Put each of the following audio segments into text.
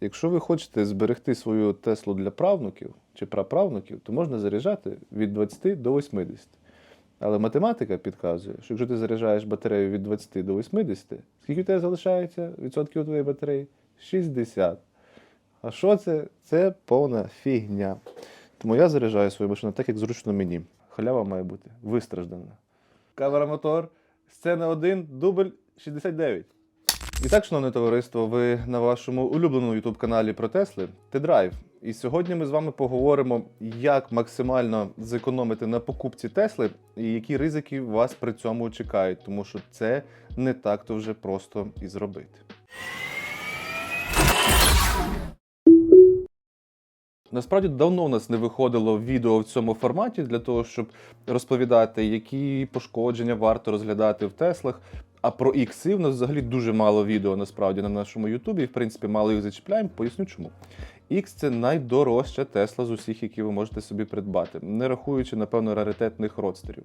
Якщо ви хочете зберегти свою Теслу для правнуків чи праправнуків, то можна заряджати від 20 до 80. Але математика підказує, що якщо ти заряджаєш батарею від 20 до 80, скільки в тебе залишається відсотків у твоєї батареї? 60. А що це? Це повна фігня. Тому я заряджаю свою машину так, як зручно мені. Халява має бути вистраждана. Камера мотор, сцена 1, дубль 69. І так, шановне товариство, ви на вашому улюбленому youtube каналі про Тесли T-Drive. І сьогодні ми з вами поговоримо, як максимально зекономити на покупці Тесли і які ризики вас при цьому чекають, тому що це не так-то вже просто і зробити. Насправді давно у нас не виходило відео в цьому форматі для того, щоб розповідати, які пошкодження варто розглядати в Теслах. А про ікси в нас взагалі дуже мало відео насправді на нашому Ютубі. В принципі, мало їх зачіпляємо. Поясню чому. X це найдорожча Тесла з усіх, які ви можете собі придбати, не рахуючи, напевно, раритетних родстерів.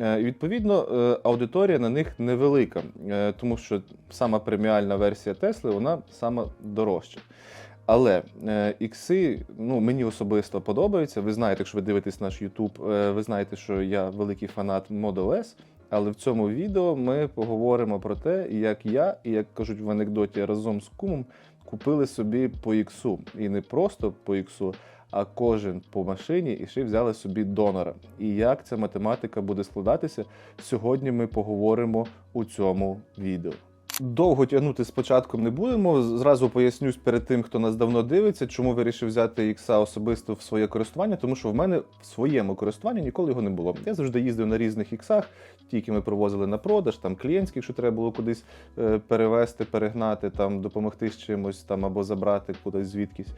Е, І відповідно, е, аудиторія на них невелика, е, тому що сама преміальна версія Тесли вона сама дорожча. Але ікси, ну мені особисто подобаються. Ви знаєте, якщо ви дивитесь наш YouTube, ви знаєте, що я великий фанат Model S. Але в цьому відео ми поговоримо про те, як я і як кажуть в анекдоті разом з кумом купили собі по іксу. І не просто по іксу, а кожен по машині і ще взяли собі донора. І як ця математика буде складатися, сьогодні ми поговоримо у цьому відео. Довго тягнути з початком не будемо. Зразу пояснюсь перед тим, хто нас давно дивиться, чому вирішив взяти ікса особисто в своє користування, тому що в мене в своєму користуванні ніколи його не було. Я завжди їздив на різних іксах, ті, які ми привозили на продаж, там клієнтських, що треба було кудись е, перевезти, перегнати, там допомогти з чимось там або забрати кудись звідкись.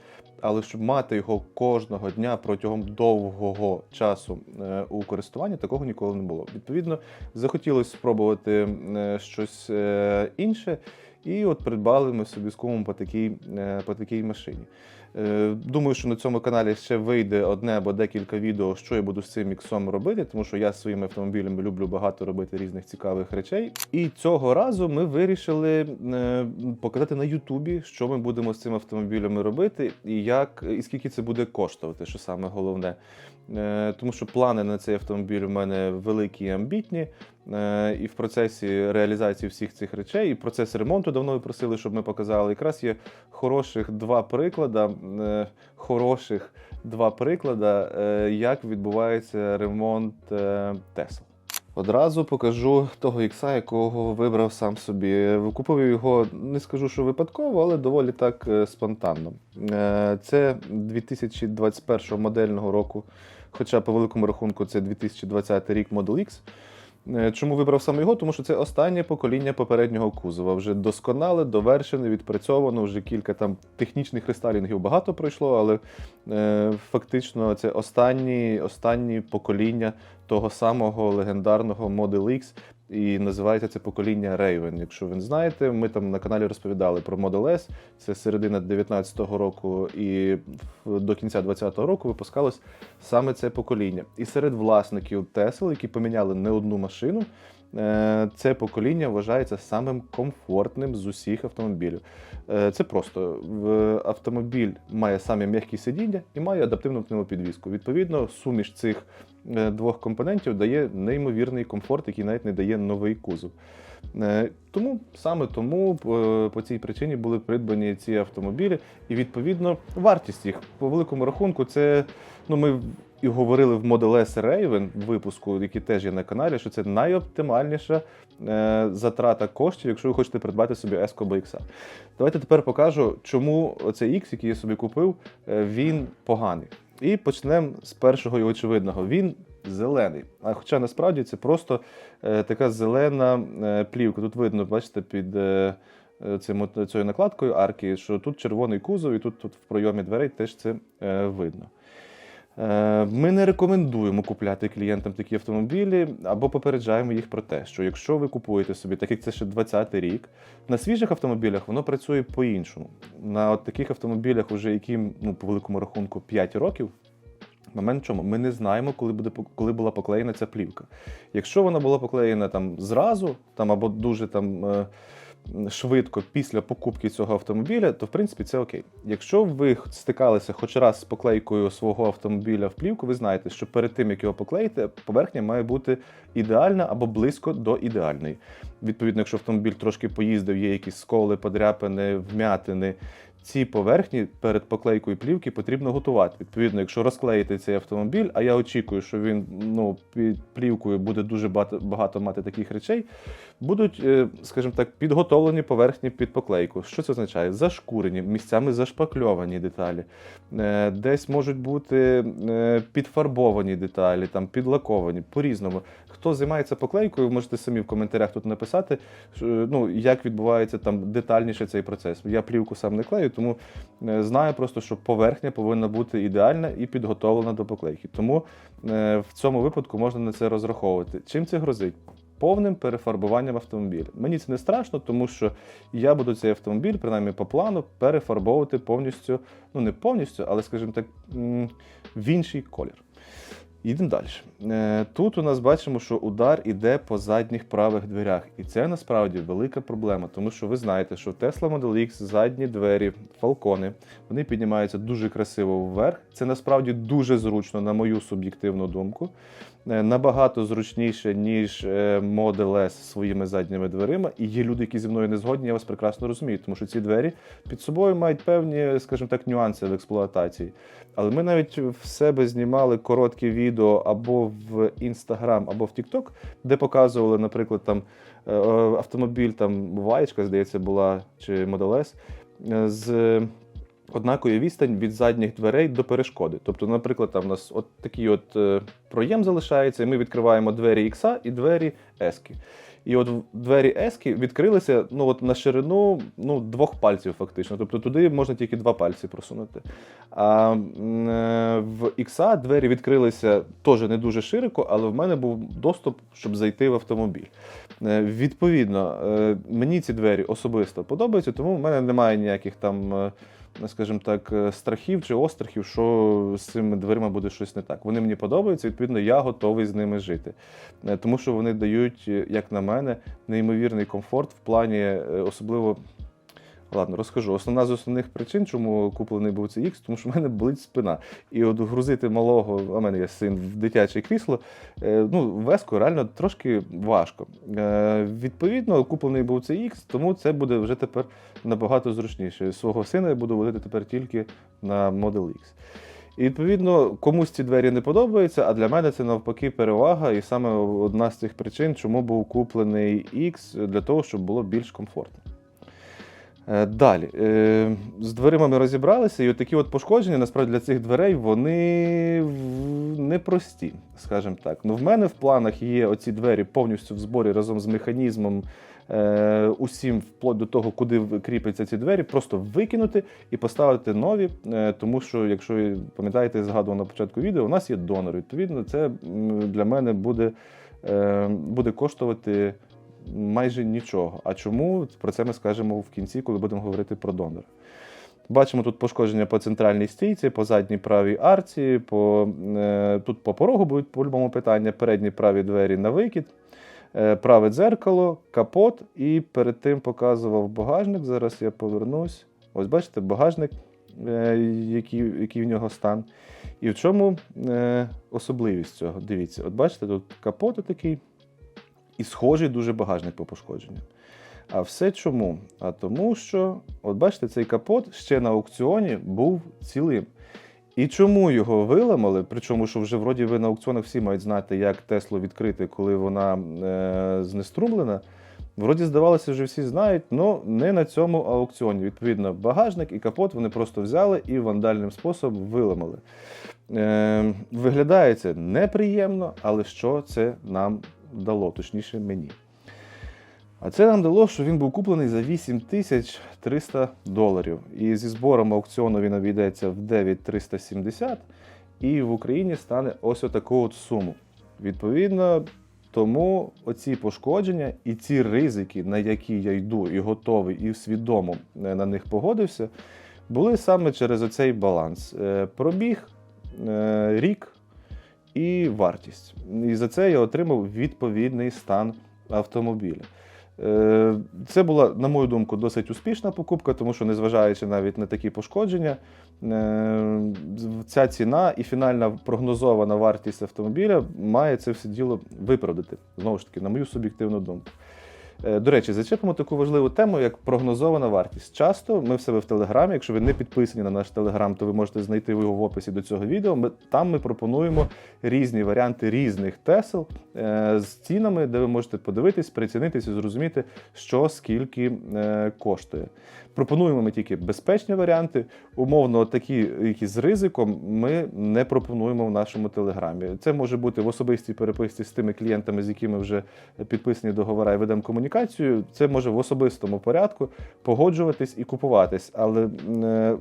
Але щоб мати його кожного дня протягом довгого часу е, у користуванні, такого ніколи не було. Відповідно, захотілося спробувати е, щось інше, і от придбали ми собі з кумом по такій, по такій машині. Е, Думаю, що на цьому каналі ще вийде одне або декілька відео, що я буду з цим іксом робити, тому що я своїми автомобілями люблю багато робити різних цікавих речей. І цього разу ми вирішили е, показати на Ютубі, що ми будемо з цими автомобілями робити, і як і скільки це буде коштувати, що саме головне. Е, Тому що плани на цей автомобіль у мене великі і амбітні. Е, І в процесі реалізації всіх цих речей, і процес ремонту давно просили, щоб ми показали. Якраз є хороших два приклади, е, хороших два приклади, е, як відбувається ремонт Тесла. Одразу покажу того ікса, якого вибрав сам собі. Купив його, не скажу, що випадково, але доволі так спонтанно. Це 2021 модельного року, хоча по великому рахунку це 2020 рік Model X. Е, Чому вибрав саме його? Тому що це останнє покоління попереднього кузова. Вже досконале, довершене, відпрацьовано. Вже кілька там технічних рестайлінгів багато пройшло, але е, фактично це останні, останні покоління того самого легендарного Model X. І називається це покоління Raven. Якщо ви не знаєте, ми там на каналі розповідали про Model S. Це середина 19-го року і до кінця 20-го року випускалось саме це покоління. І серед власників Tesla, які поміняли не одну машину, е, це покоління вважається самим комфортним з усіх автомобілів. Е, Це просто автомобіль має самі м'які сидіння і має адаптивну пневмопідвізку. Відповідно, суміш цих двох компонентів дає неймовірний комфорт, який навіть не дає новий кузов. Е, Тому саме тому по, по цій причині були придбані ці автомобілі, і відповідно вартість їх по великому рахунку. Це ну ми і говорили в Model S Raven випуску, який теж є на каналі, що це найоптимальніша е, затрата коштів, якщо ви хочете придбати собі S або X. Давайте тепер покажу, чому оцей X, який я собі купив, е, він поганий. І почнемо з першого і очевидного. Він зелений. А хоча насправді це просто е, така зелена е, плівка. Тут видно, бачите, під е, е, цим, цією накладкою арки, що тут червоний кузов, і тут, тут в пройомі дверей теж це е, видно. Е, Ми не рекомендуємо купляти клієнтам такі автомобілі або попереджаємо їх про те, що якщо ви купуєте собі, так як це ще 20-й рік, на свіжих автомобілях воно працює по-іншому. На от таких автомобілях, уже яким ну, по великому рахунку 5 років. Момент в чому? Ми не знаємо, коли буде коли була поклеєна ця плівка. Якщо вона була поклеєна там зразу, там або дуже там. Швидко після покупки цього автомобіля, то в принципі це окей. Якщо ви стикалися хоч раз з поклейкою свого автомобіля в плівку, ви знаєте, що перед тим як його поклеїти, поверхня має бути ідеальна або близько до ідеальної. Відповідно, якщо автомобіль трошки поїздив, є якісь сколи, подряпини, вмятини. Ці поверхні перед поклейкою плівки потрібно готувати. Відповідно, якщо розклеїти цей автомобіль, а я очікую, що він ну, під плівкою буде дуже багато, багато мати таких речей, будуть, е, скажімо так, підготовлені поверхні під поклейку. Що це означає? Зашкурені, місцями зашпакльовані деталі, Е, десь можуть бути е, підфарбовані деталі, там підлаковані по-різному. Хто займається поклейкою, можете самі в коментарях тут написати, ну, як відбувається там детальніше цей процес. Я плівку сам не клею, тому знаю просто, що поверхня повинна бути ідеальна і підготовлена до поклейки. Тому в цьому випадку можна на це розраховувати. Чим це грозить? Повним перефарбуванням автомобіля. Мені це не страшно, тому що я буду цей автомобіль, принаймні по плану, перефарбовувати повністю, ну не повністю, але, скажімо так, в інший колір. Їдемо далі. Е, Тут у нас бачимо, що удар іде по задніх правих дверях. І це насправді велика проблема, тому що ви знаєте, що в Tesla Model X задні двері, фалкони, вони піднімаються дуже красиво вверх. Це насправді дуже зручно, на мою суб'єктивну думку. Е, Набагато зручніше, ніж е, Model S своїми задніми дверима. І є люди, які зі мною не згодні, я вас прекрасно розумію, тому що ці двері під собою мають певні, скажімо так, нюанси в експлуатації. Але ми навіть в себе знімали короткі відео або в Instagram, або в TikTok, де показували, наприклад, там е, автомобіль, там Ваєчка, здається, була чи Model S, з однакою відстань від задніх дверей до перешкоди. Тобто, наприклад, там у нас от такий от е, проєм залишається, і ми відкриваємо двері X і двері S. І от двері S відкрилися ну, от на ширину ну, двох пальців, фактично. Тобто туди можна тільки два пальці просунути. А е, в X двері відкрилися теж не дуже широко, але в мене був доступ, щоб зайти в автомобіль. Е, Відповідно, мені ці двері особисто подобаються, тому в мене немає ніяких там. Е, Скажімо так, е, страхів чи острахів, що з цими дверима буде щось не так. Вони мені подобаються, відповідно, я готовий з ними жити. Е, Тому що вони дають, як на мене, неймовірний комфорт в плані, особливо. Ладно, розкажу. Основна з основних причин, чому куплений був цей X, тому що в мене болить спина. І от грузити малого, а мене є син в дитяче крісло, е, ну, веску реально трошки важко. Е, Відповідно, куплений був цей X, тому це буде вже тепер набагато зручніше. Свого сина я буду водити тепер тільки на Model X. І відповідно, комусь ці двері не подобаються, а для мене це навпаки перевага, і саме одна з цих причин, чому був куплений X, для того, щоб було більш комфортно. Е, Далі, Е, з дверима ми розібралися, і такі от пошкодження насправді для цих дверей вони непрості, скажімо так. Ну, в мене в планах є оці двері повністю в зборі разом з механізмом, е, усім вплоть до того, куди кріпляться ці двері, просто викинути і поставити нові. Тому що, якщо пам'ятаєте, згадував на початку відео, у нас є донор. Відповідно, це для мене буде, буде коштувати майже нічого. А чому? Про це ми скажемо в кінці, коли будемо говорити про донора. Бачимо тут пошкодження по центральній стійці, по задній правій арці, по, е, тут по порогу будуть по-любому питання, передні праві двері на викид, е, праве дзеркало, капот і перед тим показував багажник. Зараз я повернусь. Ось бачите, багажник, е, який, який в нього стан. І в чому особливість цього? Дивіться, от бачите, тут капот такий і схожий дуже багажник по пошкодженню. А все чому? А тому, що, от бачите, цей капот ще на аукціоні був цілим. І чому його виламали? Причому, що вже вроді ви на аукціонах всі мають знати, як Теслу відкрити, коли вона е, знеструмлена. Вроді, здавалося, вже всі знають, але не на цьому аукціоні. Відповідно, багажник і капот вони просто взяли і вандальним способом виламали. Е, виглядає це неприємно, але що це нам дало, точніше мені. А це нам дало, що він був куплений за 8300 доларів. І зі збором аукціону він обійдеться в 9370 і в Україні стане ось отаку от суму. Відповідно, тому оці пошкодження і ці ризики, на які я йду і готовий, і свідомо е, на них погодився, були саме через оцей баланс. Е, Пробіг, е, рік і вартість. І за це я отримав відповідний стан автомобіля. Е, Це була, на мою думку, досить успішна покупка, тому що, незважаючи навіть на такі пошкодження, е, ця ціна і фінальна прогнозована вартість автомобіля має це все діло виправдати. Знову ж таки, на мою суб'єктивну думку. Е, До речі, зачепимо таку важливу тему, як прогнозована вартість. Часто ми в себе в Телеграмі, якщо ви не підписані на наш Телеграм, то ви можете знайти його в описі до цього відео. Ми, там ми пропонуємо різні варіанти різних тесел е, з цінами, де ви можете подивитись, прицінитись і зрозуміти, що скільки е, коштує. Пропонуємо ми тільки безпечні варіанти. Умовно, такі, які з ризиком, ми не пропонуємо в нашому телеграмі. Це може бути в особистій переписці з тими клієнтами, з якими вже підписані договори і ведемо комунікацію. Це може в особистому порядку погоджуватись і купуватись. Але е,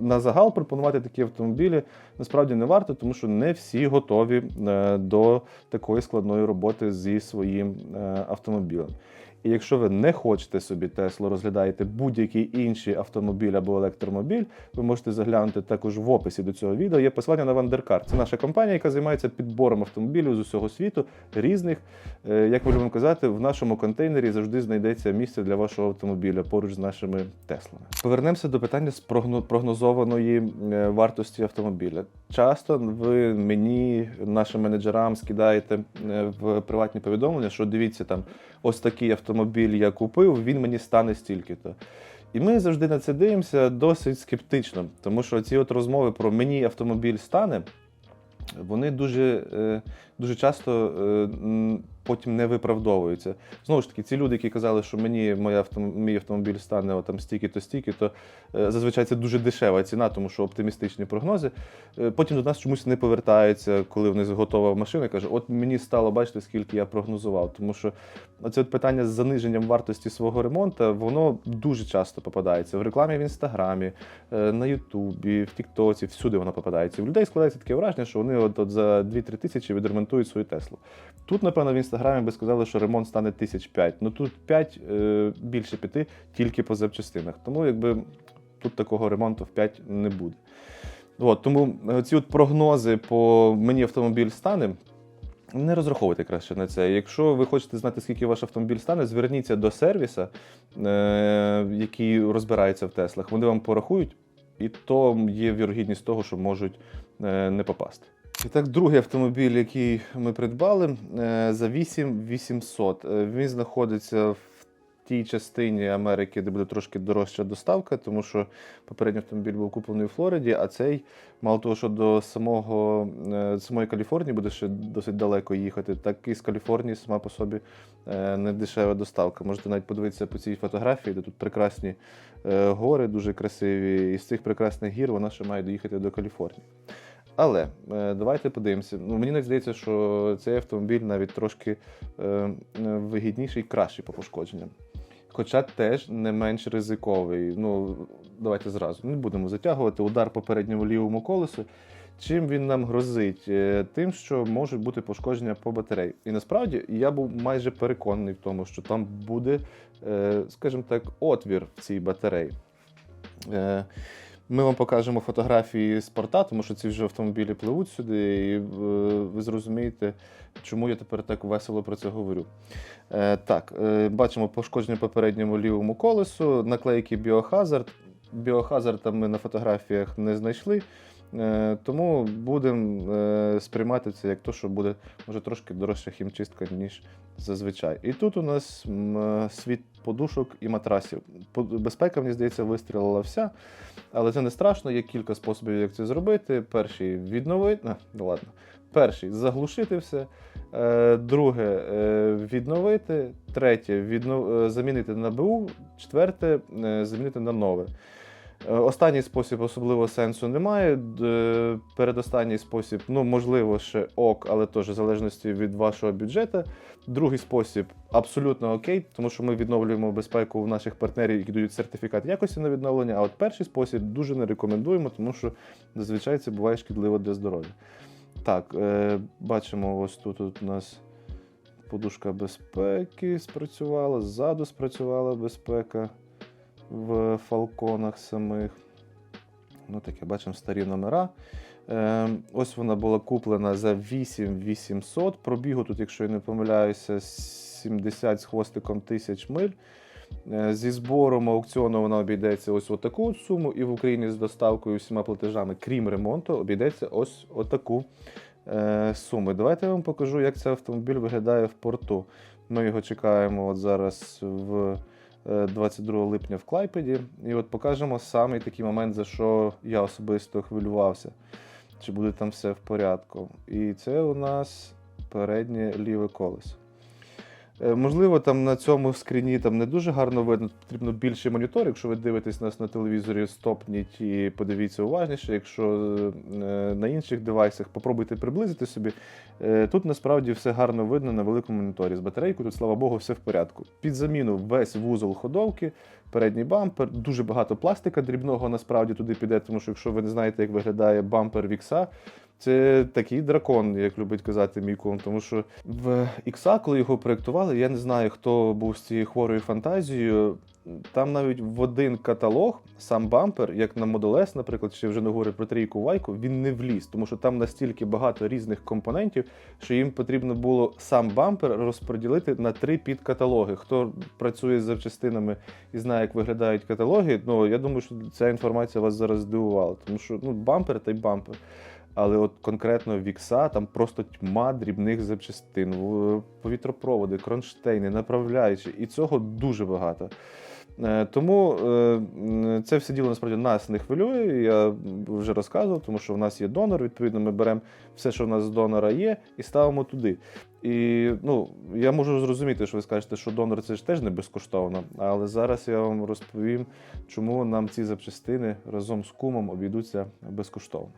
на загал пропонувати такі автомобілі насправді не варто, тому що не всі готові е, до такої складної роботи зі своїм е, автомобілем. І якщо ви не хочете собі Теслу, розглядаєте будь-який інший автомобіль або електромобіль, ви можете заглянути також в описі до цього відео. Є посилання на Вандеркар. Це наша компанія, яка займається підбором автомобілів з усього світу, різних. Е, Як ми любимо казати, в нашому контейнері завжди знайдеться місце для вашого автомобіля поруч з нашими Теслами. Повернемося до питання з прогнозованої е, вартості автомобіля. Часто ви мені, нашим менеджерам, скидаєте е, в приватні повідомлення, що дивіться там, ось такий автомобіль я купив, він мені стане стільки-то. І ми завжди на це дивимося досить скептично, тому що ці от розмови про мені автомобіль стане, вони дуже, е, дуже часто е, потім не виправдовуються. Знову ж таки, ці люди, які казали, що мені моя мій автомобіль стане там стільки-то, стільки, то е, зазвичай це дуже дешева ціна, тому що оптимістичні прогнози. Е, Потім до нас чомусь не повертаються, коли в них готова машина, каже, от мені стало бачити, скільки я прогнозував. Тому що от питання з заниженням вартості свого ремонту, воно дуже часто попадається в рекламі в інстаграмі, е, на Ютубі, в Тіктоці, всюди воно попадається. У людей складається таке враження, що вони от, за 2-3 тисячі відремонтують свою Теслу. Тут, напевно, в інстаграмі би сказали, що ремонт стане тисяч п'ять. Ну тут 5, е, більше п'яти тільки по запчастинах. Тому якби тут такого ремонту в 5 не буде. От, тому е, ці от прогнози по мені автомобіль стане. Не розраховуйте краще на це. Якщо ви хочете знати, скільки ваш автомобіль стане, зверніться до сервіса, е, який розбирається в Теслах. Вони вам порахують, і то є вірогідність того, що можуть не попасти. І так, другий автомобіль, який ми придбали, е, за 8800. Е, Він знаходиться в тій частині Америки, де буде трошки дорожча доставка, тому що попередній автомобіль був куплений у Флориді, а цей, мало того, що до самого, е, самої Каліфорнії буде ще досить далеко їхати, так і з Каліфорнії сама по собі не дешева доставка. Можете навіть подивитися по цій фотографії, де тут прекрасні гори, дуже красиві. І з цих прекрасних гір вона ще має доїхати до Каліфорнії. Але е, давайте подивимося. Ну, мені навіть здається, що цей автомобіль навіть трошки е, е, вигідніший, кращий по пошкодженням. Хоча теж не менш ризиковий. Ну, давайте зразу не будемо затягувати удар по передньому лівому колесу. Чим він нам грозить? Е, Тим, що можуть бути пошкодження по батареї. І насправді я був майже переконаний в тому, що там буде, скажімо так, отвір в цій батареї. Ми вам покажемо фотографії з порта, тому що ці вже автомобілі пливуть сюди, і е, ви зрозумієте, чому я тепер так весело про це говорю. Е, Так, е, бачимо пошкодження попередньому лівому колесу, наклейки Біохазард. Біохазарда ми на фотографіях не знайшли. Е, Тому будемо е, сприймати це як то, що буде може трошки дорожча хімчистка, ніж зазвичай. І тут у нас е, світ подушок і матрасів. Безпека, мені здається, вистрілила вся, але це не страшно. Є кілька способів, як це зробити. Перший відновити. Ну ладно. Перший заглушити все. Друге відновити. Третє віднов... замінити на БУ. Четверте замінити на нове. Е, Останній спосіб особливо сенсу немає. Передостанній спосіб, ну, можливо, ще ок, але теж в залежності від вашого бюджету. Другий спосіб абсолютно окей, тому що ми відновлюємо безпеку в наших партнерів, які дають сертифікат якості на відновлення. А от перший спосіб дуже не рекомендуємо, тому що зазвичай це буває шкідливо для здоров'я. Так, е, бачимо, ось тут у нас подушка безпеки спрацювала, ззаду спрацювала безпека в фалконах самих. Ну, таке, бачимо старі номера. Е, ось вона була куплена за 8800. Пробігу тут, якщо я не помиляюся, 70 з хвостиком тисяч миль. Е, Зі збором аукціону вона обійдеться ось отаку от суму, і в Україні з доставкою всіма платежами, крім ремонту, обійдеться ось отаку е, суму. Давайте я вам покажу, як цей автомобіль виглядає в порту. Ми його чекаємо от зараз в 22 липня в Клайпеді. І от покажемо саме такий момент, за що я особисто хвилювався. Чи буде там все в порядку. І це у нас переднє ліве колесо. Е, Можливо, там на цьому скріні там не дуже гарно видно, потрібно більший монітор. Якщо ви дивитесь нас на телевізорі, стопніть і подивіться уважніше. Якщо е, на інших девайсах попробуйте приблизити собі. Е, Тут насправді все гарно видно на великому моніторі. З батарейкою тут, слава Богу, все в порядку. Під заміну весь вузол ходовки, передній бампер, дуже багато пластика дрібного насправді туди піде, тому що якщо ви не знаєте, як виглядає бампер Вікса, це такий дракон, як любить казати мій кум. Тому що в Ікса, коли його проєктували, я не знаю, хто був з цією хворою фантазією. Там навіть в один каталог сам бампер, як на Model S, наприклад, чи вже не говорю про трійку вайку, він не вліз, тому що там настільки багато різних компонентів, що їм потрібно було сам бампер розподілити на три підкаталоги. Хто працює з запчастинами і знає, як виглядають каталоги, ну я думаю, що ця інформація вас зараз здивувала, тому що ну, бампер та й бампер. Але от конкретно Вікса там просто тьма дрібних запчастин, в- повітропроводи, кронштейни, направляючі, і цього дуже багато. Е, Тому е, це все діло насправді нас не хвилює. Я вже розказував, тому що в нас є донор. Відповідно, ми беремо все, що в нас з донора є, і ставимо туди. І ну, я можу зрозуміти, що ви скажете, що донор це ж теж не безкоштовно. Але зараз я вам розповім, чому нам ці запчастини разом з кумом обійдуться безкоштовно.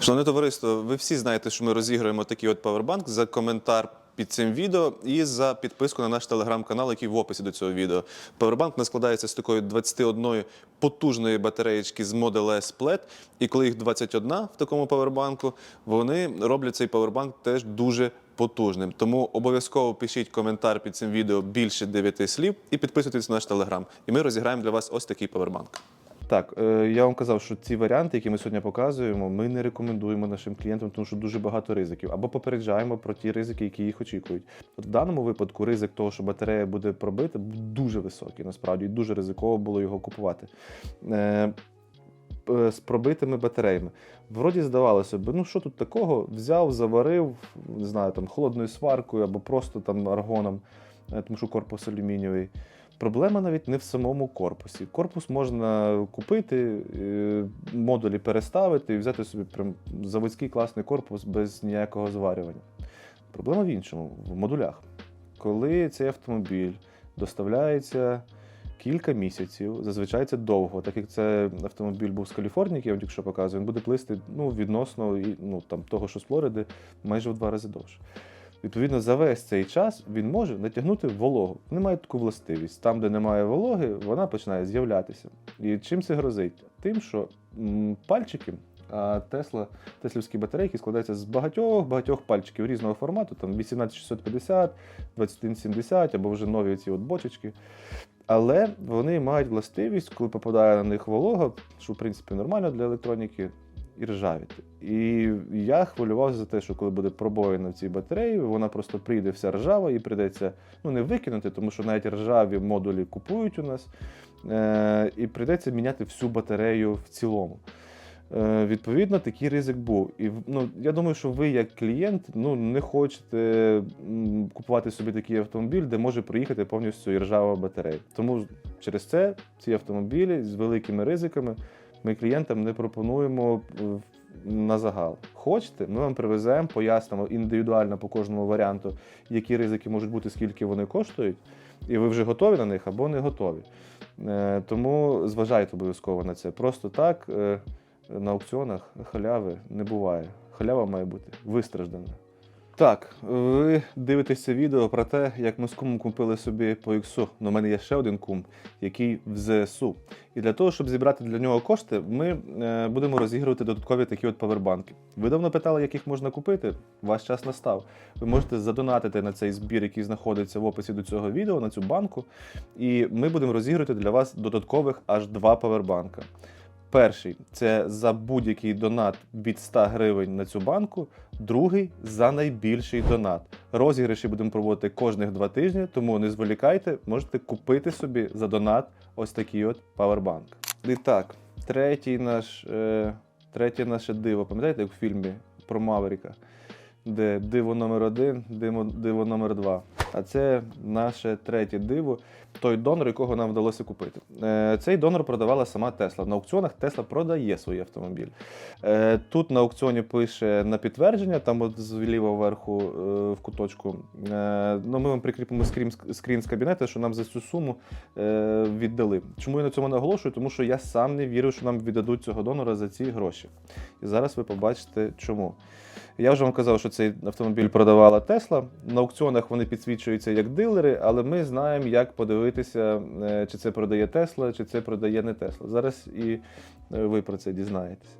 Шановне товариство, ви всі знаєте, що ми розіграємо такий от павербанк за коментар під цим відео і за підписку на наш телеграм-канал, який в описі до цього відео. У складається з такої 21 потужної батареєчки з Model S Plaid. І коли їх 21 в такому павербанку, вони роблять цей павербанк теж дуже потужним. Тому обов'язково пишіть коментар під цим відео більше 9 слів і підписуйтесь на наш телеграм. І ми розіграємо для вас ось такий павербанк. Так, е, я вам казав, що ці варіанти, які ми сьогодні показуємо, ми не рекомендуємо нашим клієнтам, тому що дуже багато ризиків. Або попереджаємо про ті ризики, які їх очікують. От в даному випадку ризик того, що батарея буде пробита, дуже високий. Насправді і дуже ризиково було його купувати. Е, е, з пробитими батареями. Вроді здавалося б, ну що тут такого? Взяв, заварив, не знаю, там холодною сваркою або просто там аргоном, тому що корпус алюмінієвий. Проблема навіть не в самому корпусі. Корпус можна купити, е, модулі переставити і взяти собі прям заводський класний корпус без ніякого зварювання. Проблема в іншому, в модулях. Коли цей автомобіль доставляється кілька місяців, зазвичай це довго, так як це автомобіль був з Каліфорнії, я вам тільки що показую, він буде плисти ну, відносно ну, там, того, що з Флориди, майже в два рази довше. Відповідно, за весь цей час він може натягнути вологу. Вони мають таку властивість. Там, де немає вологи, вона починає з'являтися. І чим це грозить? Тим, що пальчики, а Тесла, теслівські батарейки складаються з багатьох багатьох пальчиків різного формату, там 18650, 2170 або вже нові ці от бочечки. Але вони мають властивість, коли попадає на них волога, що в принципі нормально для електроніки, і ржавіти. І я хвилювався за те, що коли буде пробоїна в цій батареї, вона просто прийде вся ржава і прийдеться ну не викинути, тому що навіть ржаві модулі купують у нас, е- і прийдеться міняти всю батарею в цілому. Е, Відповідно, такий ризик був. І ну, я думаю, що ви, як клієнт, ну не хочете купувати собі такий автомобіль, де може проїхати повністю і ржава батарея. Тому через це ці автомобілі з великими ризиками ми клієнтам не пропонуємо е, на загал. Хочете, ми вам привеземо, пояснимо індивідуально по кожному варіанту, які ризики можуть бути, скільки вони коштують, і ви вже готові на них або не готові. Е, Тому зважайте обов'язково на це. Просто так е, на аукціонах халяви не буває. Халява має бути вистраждана. Так, ви дивитесь це відео про те, як ми з кумом купили собі по іксу. Ну, у мене є ще один кум, який в ЗСУ. І для того, щоб зібрати для нього кошти, ми е, будемо розігрувати додаткові такі от павербанки. Ви давно питали, як їх можна купити. Ваш час настав. Ви можете задонатити на цей збір, який знаходиться в описі до цього відео, на цю банку. І ми будемо розігрувати для вас додаткових аж два павербанка. Перший це за будь-який донат від 100 гривень на цю банку. Другий за найбільший донат. Розіграші будемо проводити кожних два тижні, тому не зволікайте, можете купити собі за донат ось такий от павербанк. І так, третій наш, е, третє наше диво. Пам'ятаєте, як в фільмі про Маверіка? Де диво номер один, диво, диво номер два. А це наше третє диво, той донор, якого нам вдалося купити. Е, цей донор продавала сама Тесла. На аукціонах Тесла продає свій автомобіль. Е, тут на аукціоні пише на підтвердження, там от зліва вверху е, в куточку. Ну, ми вам прикріпимо скрін, скрін з кабінету, що нам за цю суму віддали. Чому я на цьому наголошую? Тому що я сам не вірив, що нам віддадуть цього донора за ці гроші. І зараз ви побачите, чому. Я вже вам казав, що цей автомобіль продавала Тесла. На аукціонах вони підсвічуються як дилери, але ми знаємо, як подивитися, е, чи це продає Тесла, чи це продає не Тесла. Зараз і е, ви про це дізнаєтесь.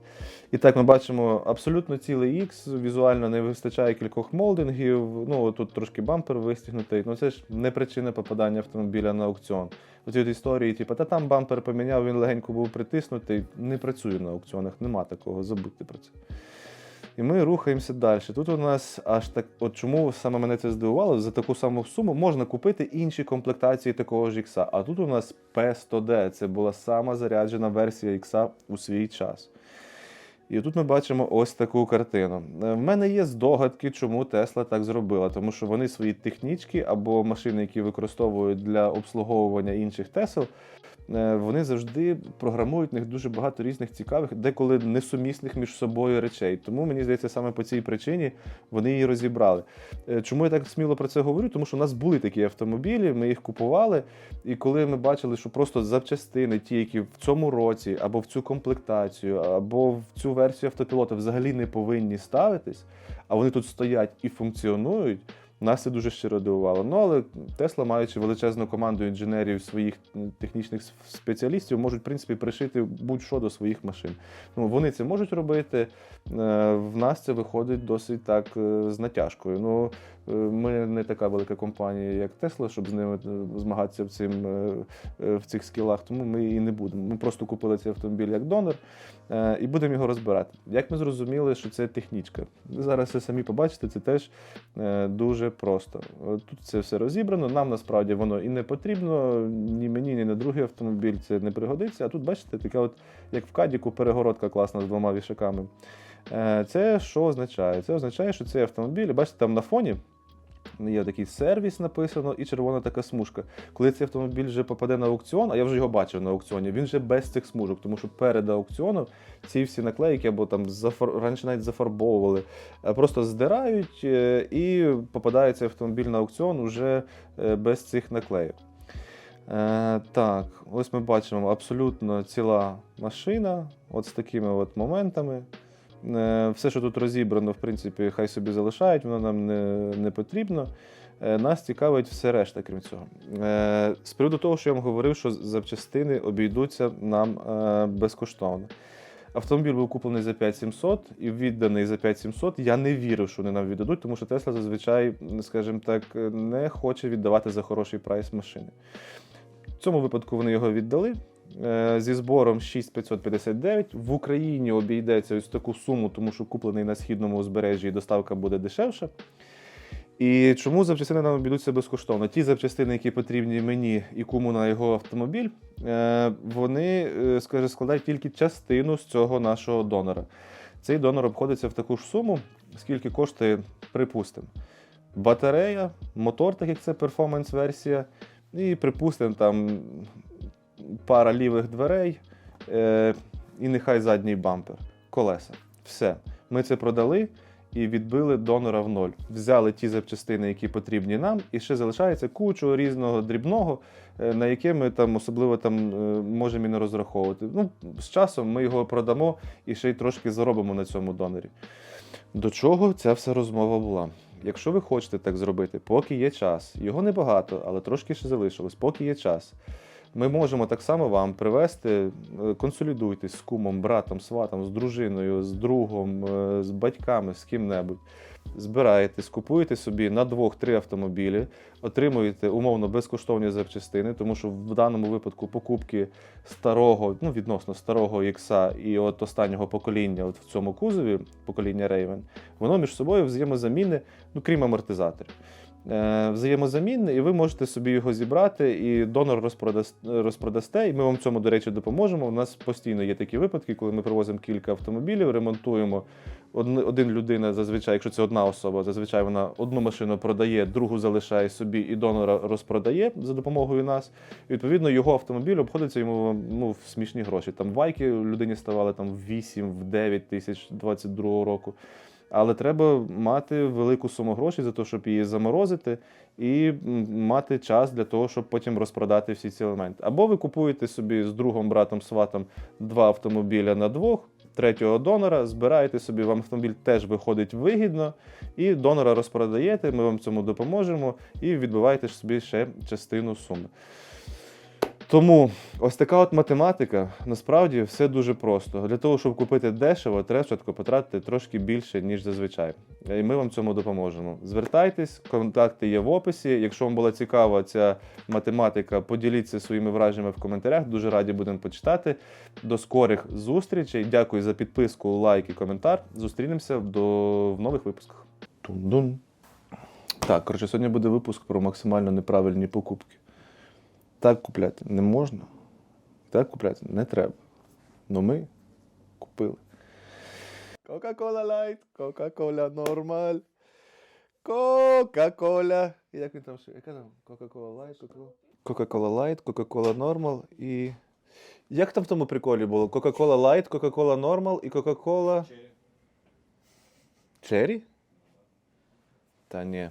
І так, ми бачимо абсолютно цілий X, візуально не вистачає кількох молдингів. Ну, тут трошки бампер вистігнутий. Ну це ж не причина попадання автомобіля на аукціон. Оці от історії, типу, та там бампер поміняв, він легенько був притиснутий. Не працює на аукціонах, нема такого, забудьте про це. І ми рухаємося далі. Тут у нас аж так, от чому саме мене це здивувало, за таку саму суму можна купити інші комплектації такого ж X. А тут у нас P100D. Це була сама заряджена версія X у свій час. І тут ми бачимо ось таку картину. Е, В мене є здогадки, чому Тесла так зробила, тому що вони свої технічки або машини, які використовують для обслуговування інших Тесел, е, вони завжди програмують в них дуже багато різних цікавих, деколи несумісних між собою речей. Тому мені здається, саме по цій причині вони її розібрали. Е, Чому я так сміло про це говорю? Тому що у нас були такі автомобілі, ми їх купували. І коли ми бачили, що просто запчастини, ті, які в цьому році, або в цю комплектацію, або в цю версію автопілота взагалі не повинні ставитись, а вони тут стоять і функціонують. Нас це дуже щиро дивувало. Ну але Тесла, маючи величезну команду інженерів, своїх технічних спеціалістів, можуть в принципі пришити будь-що до своїх машин. Ну, вони це можуть робити. Е, В нас це виходить досить так е, з натяжкою. Ну, ми не така велика компанія, як Тесла, щоб з ними е, змагатися в, цим, е, е, в цих скілах, тому ми і не будемо. Ми просто купили цей автомобіль як донор е, і будемо його розбирати. Як ми зрозуміли, що це технічка? Ви зараз це самі побачите, це теж е, дуже просто. Тут це все розібрано. Нам насправді воно і не потрібно, ні мені, ні на другий автомобіль це не пригодиться. А тут, бачите, така, от, як в Кадіку, перегородка класна з двома вішаками. Е, Це що означає? Це означає, що цей автомобіль, бачите, там на фоні. Є такий сервіс написано і червона така смужка. Коли цей автомобіль вже попаде на аукціон, а я вже його бачив на аукціоні, він вже без цих смужок, тому що перед аукціоном ці всі наклейки або там зафар... раніше навіть зафарбовували, е, просто здирають е, і попадає цей автомобіль на аукціон уже е, без цих наклеїв. Е, так, ось ми бачимо абсолютно ціла машина, от з такими от моментами. Е, Все, що тут розібрано, в принципі, хай собі залишають, воно нам не, не потрібно. Е, Нас цікавить все решта, крім цього. Е, З приводу того, що я вам говорив, що запчастини обійдуться нам безкоштовно. Автомобіль був куплений за 5700 і відданий за 5700. Я не вірив, що вони нам віддадуть, тому що Тесла зазвичай, скажімо так, не хоче віддавати за хороший прайс машини. В цьому випадку вони його віддали. Е, Зі збором 6559 в Україні обійдеться ось таку суму, тому що куплений на східному узбережжі доставка буде дешевша. І чому запчастини нам обійдуться безкоштовно? Ті запчастини, які потрібні мені і кому на його автомобіль, е, вони е, скажімо, складають тільки частину з цього нашого донора. Цей донор обходиться в таку ж суму, скільки коштує, припустимо, батарея, мотор, так як це перформанс-версія, і припустимо там пара лівих дверей е, і нехай задній бампер, колеса. Все. Ми це продали і відбили донора в ноль. Взяли ті запчастини, які потрібні нам, і ще залишається кучу різного дрібного, е, на яке ми там особливо там е, можемо і не розраховувати. Ну, з часом ми його продамо і ще й трошки заробимо на цьому донорі. До чого ця вся розмова була? Якщо ви хочете так зробити, поки є час, його небагато, але трошки ще залишилось, поки є час. Ми можемо так само вам привести, е, консолідуйтесь з кумом, братом, сватом, з дружиною, з другом, е, з батьками, з ким-небудь. Збираєтесь, купуєте собі на двох-три автомобілі, отримуєте умовно безкоштовні запчастини, тому що в даному випадку покупки старого, ну відносно старого ікса і от останнього покоління, от в цьому кузові, покоління Raven, воно між собою взаємозамінне, ну крім амортизаторів. Е, взаємозамінне, і ви можете собі його зібрати, і донор розпродаст, розпродасте, і ми вам цьому, до речі, допоможемо. У нас постійно є такі випадки, коли ми привозимо кілька автомобілів, ремонтуємо. Один, один людина зазвичай, якщо це одна особа, зазвичай вона одну машину продає, другу залишає собі і донора розпродає за допомогою нас. І, відповідно, його автомобіль обходиться йому ну, в смішні гроші. Там вайки людині ставали там в 8, в 9 тисяч 22 року. Але треба мати велику суму грошей за те, щоб її заморозити, і мати час для того, щоб потім розпродати всі ці елементи. Або ви купуєте собі з другом, братом, сватом два автомобіля на двох, третього донора, збираєте собі, вам автомобіль теж виходить вигідно, і донора розпродаєте, ми вам цьому допоможемо, і відбиваєте собі ще частину суми. Тому ось така от математика. Насправді все дуже просто. Для того, щоб купити дешево, треба спочатку потратити трошки більше, ніж зазвичай. І ми вам цьому допоможемо. Звертайтесь, контакти є в описі. Якщо вам була цікава ця математика, поділіться своїми враженнями в коментарях. Дуже раді будемо почитати. До скорих зустрічей. Дякую за підписку, лайк і коментар. Зустрінемося до... в нових випусках. Тун-дун. Так, коротше, сьогодні буде випуск про максимально неправильні покупки. Так купляти не можна, так купляти не треба. Ну ми купили. Кока-кола лайт, Кока-кола нормаль. Кока-кола. Як він там ще? Яка там? Кока-кола лайт, Кока-кола. Кока-кола лайт, Кока-кола нормал і. Як там в тому приколі було? Кока-кола лайт, Кока-кола нормал і Кока-кола. Черрі? Та ні.